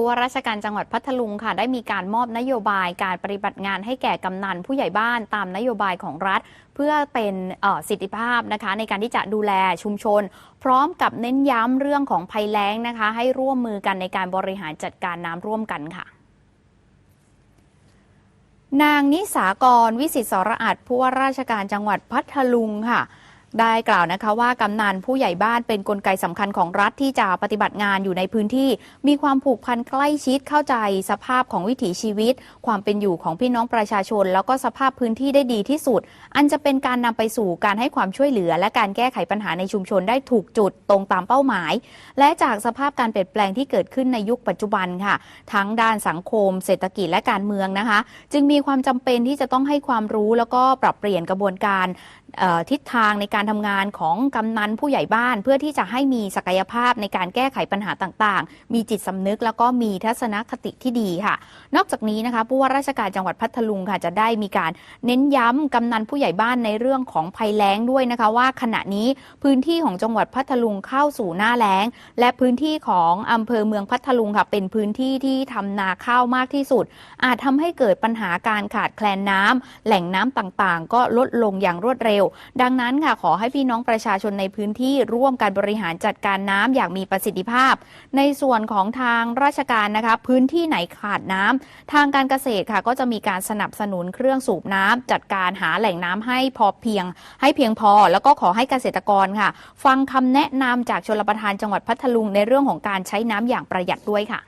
ผู้ว่าราชการจังหวัดพัทลุงค่ะ ได้มีการมอบนโยบายการปฏิบัติงานให้แก่กำนันผู้ใหญ่บ้านตามนโยบายของรัฐ เพื่อเป็นสิทธิภาพนะคะ ในการที่จะดูแลชุมชน พร้อมกับเน้นย้ำเรื่องของภัยแล้งนะคะ ให้ร่วมมือกันในการบริหารจัดการน้ำร่วมกันค่ะนางนิสากรวิสิตสระอาจผู้ว่าราชการจังหวัดพัทลุงค่ะ ได้กล่าวนะคะว่ากำนันผู้ใหญ่บ้านเป็นนกลไกสำคัญของรัฐที่จะปฏิบัติงานอยู่ในพื้นที่ มีความผูกพันใกล้ชิดเข้าใจสภาพของวิถีชีวิต ความเป็นอยู่ของพี่น้องประชาชน แล้วก็สภาพพื้นที่ได้ดีที่สุด อันจะเป็นการนำไปสู่การให้ความช่วยเหลือ และการแก้ไขปัญหาในชุมชนได้ถูกจุดตรงตามเป้าหมาย และจากสภาพการเปลี่ยนแปลงที่เกิดขึ้นในยุคปัจจุบันค่ะ ทั้งด้านสังคม เศรษฐกิจและการเมืองนะคะ จึงมีความจำเป็นที่จะต้องให้ความรู้แล้วก็ปรับเปลี่ยนกระบวนการทิศทางในการทำงานของกำนันผู้ใหญ่บ้าน เพื่อที่จะให้มีศักยภาพในการแก้ไขปัญหาต่างๆ มีจิตสำนึกแล้วก็มีทัศนคติที่ดีค่ะ นอกจากนี้นะคะผู้ว่าราชการจังหวัดพัทลุงค่ะจะได้มีการเน้นย้ำกำนันผู้ใหญ่บ้านในเรื่องของภัยแล้งด้วยนะคะ ว่าขณะนี้พื้นที่ของจังหวัดพัทลุงเข้าสู่หน้าแล้ง และพื้นที่ของอำเภอเมืองพัทลุงค่ะเป็นพื้นที่ที่ทำนาข้าวมากที่สุด อาจทำให้เกิดปัญหาการขาดแคลนน้ำแหล่งน้ำต่างๆ ก็ลดลงอย่างรวดเร็วดังนั้นค่ะขอให้พี่น้องประชาชนในพื้นที่ร่วมการบริหารจัดการน้ำอย่างมีประสิทธิภาพ ในส่วนของทางราชการนะคะพื้นที่ไหนขาดน้ำทางการเกษตรค่ะก็จะมีการสนับสนุนเครื่องสูบน้ำจัดการหาแหล่งน้ำให้พอเพียง ให้เพียงพอ แล้วก็ขอให้เกษตรกรค่ะ ฟังคำแนะนำจากชลประทานจังหวัดพัทลุงในเรื่องของการใช้น้ำอย่างประหยัดด้วยค่ะ